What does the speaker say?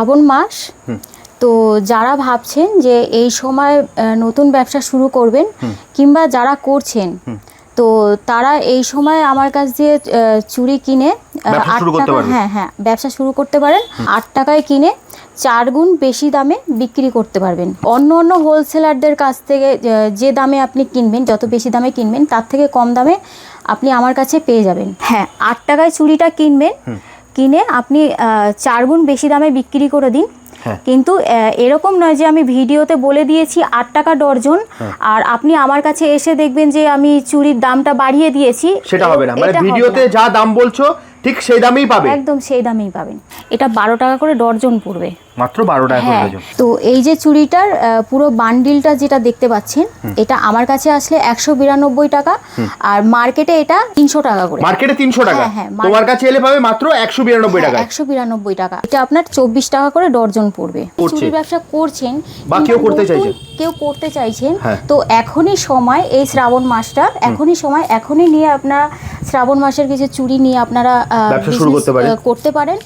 শ্রাবণ মাস তো যারা ভাবছেন যে এই সময় নতুন ব্যবসা শুরু করবেন কিংবা যারা করছেন তো তারা এই সময় আমার কাছ দিয়ে চুড়ি কিনে আট টাকা- হ্যাঁ হ্যাঁ ব্যবসা শুরু করতে পারেন। আট টাকায় কিনে চার গুণ বেশি দামে বিক্রি করতে পারবেন। অন্য অন্য হোলসেলারদের কাছ থেকে যে দামে আপনি কিনবেন যত বেশি দামে কিনবেন তার থেকে কম দামে আপনি আমার কাছে পেয়ে যাবেন। হ্যাঁ আট টাকায় চুড়িটা কিনবেন। কিনে আপনি আহ, চার গুণ বেশি দামে বিক্রি করে দিন। হ্যাঁ। কিন্তু এরকম নয় যে আমি ভিডিওতে বলে দিয়েছি আট টাকা ডর্জন। হ্যাঁ। আর আপনি আমার কাছে এসে দেখবেন যে আমি চুরির দামটা বাড়িয়ে দিয়েছি। সেটা হবে না। মানে ভিডিওতে যা দাম বলছো ঠিক সেই দামেই পাবে? একদম সেই দামেই পাবেন এটা বারো টাকা করে ডর্জন পড়বে। মাত্র বারো টাকা করে হ্যাঁ ডজন। তো এই যে চুড়িটার পুরো বান্ডিলটা যেটা দেখতে পাচ্ছেন এটা আমার কাছে আসলে একশো বিরানব্বই টাকা আর মার্কেটে এটা তিনশো টাকা করে। মার্কেটে তিনশো টাকা? হ্যাঁ, হ্যাঁ, তোমার কাছে এলে পাবে মাত্র একশো বিরানব্বই টাকা একশো বিরানব্বই টাকা। এটা আপনার চব্বিশ টাকা করে ডর্জন পড়বে। চুড়ি ব্যবসা করছেন বা কেউ করতে চাইছেন। কেউ করতে চাইছেন হ্যাঁ। তো এখনই সময় এই শ্রাবণ মাসটা এখনই সময় এখনই নিয়ে আপনারা শ্রাবণ মাসের কিছু চুরি নিয়ে আপনারা করতে পারেন।